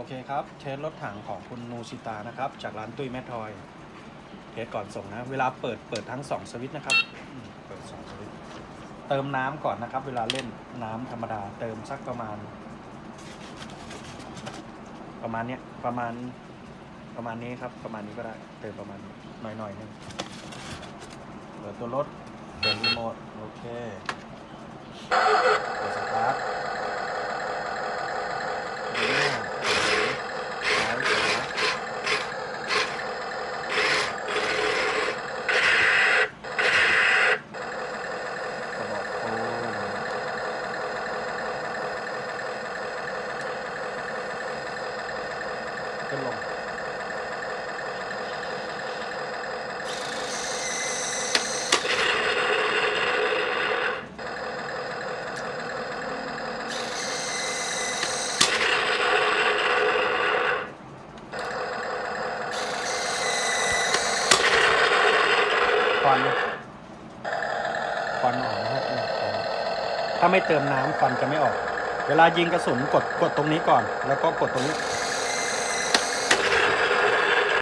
โอเคครับ เทสรถถังของคุณนูชิตานะครับ จากร้านตุ้ยแม่ทอย เทสก่อนส่งนะ เวลาเปิดเปิดทั้ง 2 สวิตช์นะครับ เปิด 2 สวิตช์ เติมน้ำก่อนนะครับ เวลาเล่นน้ำธรรมดา เติมสักประมาณ ประมาณเนี้ย ประมาณ ประมาณนี้ครับ ประมาณนี้ก็ได้ เติมประมาณหน่อยหน่อยๆนึงเปิดตัวรถ เปิดรีโมท โอเคเปิดสตาร์ท เดินหน้าถอยซ้ายขวากระบอกโค้ง ขึ้นลงควันควันออกนะฮะเนี่ยควันถ้าไม่เติมน้ำควันจะไม่ออก เวลายิงกระสุนกดกดตรงนี้ก่อน แล้วก็กดตรงนี้